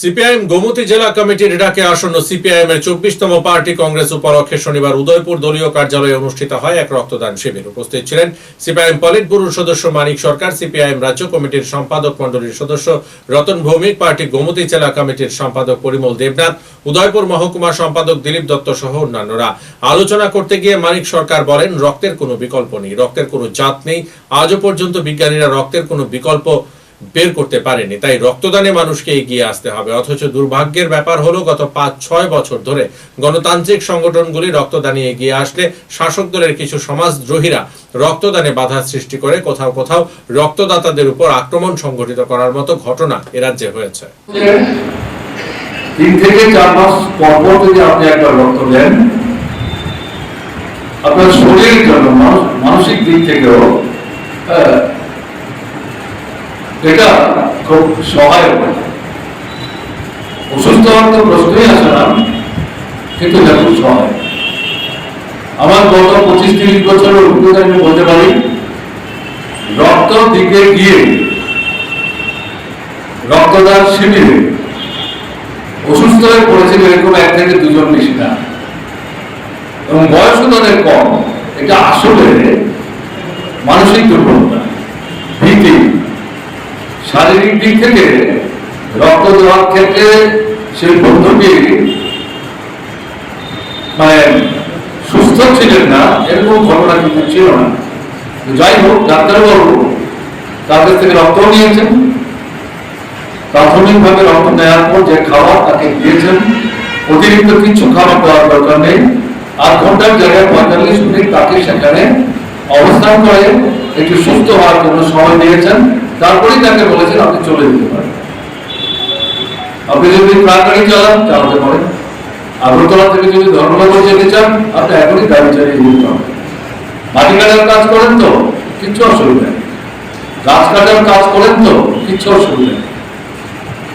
CPIM Gomti জেলা কমিটির ডাকে আসন্ন সিপিআইএম এর চব্বিশতম পার্টি কংগ্রেস উপলক্ষে শনিবার উদয়পুর দলীয় কার্যালয়ে অনুষ্ঠিত হয় এক রক্তদান শিবির। উপস্থিত ছিলেন সিপিআইএম পলিট ব্যুরোর সদস্য মানিক সরকার, সিপিআইএম রাজ্য কমিটির সম্পাদক মণ্ডলীর সদস্য রতন ভৌমিক, পার্টি গোমতী জেলা কমিটির সম্পাদক পরিমল দেবনাথ, উদয়পুর মহকুমা সম্পাদক দিলীপ দত্ত সহ অন্যান্যরা। আলোচনা করতে গিয়ে মানিক সরকার বলেন, রক্তের কোনো বিকল্প নেই, রক্তের কোনো জাত নেই, আজও পর্যন্ত বিজ্ঞানীরা রক্তের কোনো বিকল্প বের করতে পারেনি। তাই রক্তদানে মানুষকে এগিয়ে আসতে হবে। অথচ দুর্ভাগ্যের ব্যাপার হলো, গত পাঁচ, ছয় বছর ধরে গণতান্ত্রিক সংগঠনগুলি রক্তদানে এগিয়ে আসলে শাসক দলের কিছু সমাজদ্রোহীরা রক্তদানে বাধা সৃষ্টি করে কোথাও কোথাও রক্তদাতাদের উপর আক্রমণ সংঘটিত করার মতো ঘটনা এ রাজ্যে হয়েছে। তিন থেকে চার মাস পর পর যদি আপনি একটা রক্ত দেন, আপনার শরীরের জন্য, মানসিক দিক থেকেও এটা খুব সহায়ক। অসুস্থ হওয়ার তো প্রশ্নই আসে না, কিন্তু এটা খুব আমার গত পঁচিশ তিরিশ বছরের অভিজ্ঞতা আমি বলতে পারি, রক্ত দিকে গিয়ে, রক্তদান শিবিরে অসুস্থ হয়ে পড়েছিল এরকম এক থেকে দুজন বেশি না এবং বয়সও তাদের কম, এটা আসলে মানসিক দুর্বলতা। শারীরিক দিক থেকে রক্ত দেওয়ার ক্ষেত্রে সেই বন্ধুটি মানে সুস্থ ছিলেন না, এরকম ঘটনা কিন্তু ছিল না। যাই হোক, ডাক্তারবাবু তার কাছ থেকে রক্ত নিয়েছেন। প্রাথমিকভাবে রক্ত নেওয়ার পর যে খাবার তাকে দিয়েছেন, অতিরিক্ত কিছু খাবার দেওয়ার দরকার নেই। আধ ঘণ্টার জায়গায় পঁয়তাল্লিশ মিনিট তাকে সেখানে অবস্থান করে একটু সুস্থ হওয়ার জন্য সময় দিয়েছেন। তারপরেই তাকে বলেছেন আপনি চলে যেতে পারেন। আপনি যদি ট্রাক গাড়ি চালান, চালাতে পারেন। আগরতলা থেকে যদি ধর্মনগর যেতে চান, আপনি এখনই গাড়ি চালিয়ে যেতে পারেন। মাটি কাটার কাজ করেন তো, কিচ্ছু অসুবিধা নেই। গাছ কাটার কাজ করেন তো, কিচ্ছু অসুবিধা নেই।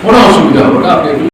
কোনো অসুবিধা হবে না, আপনি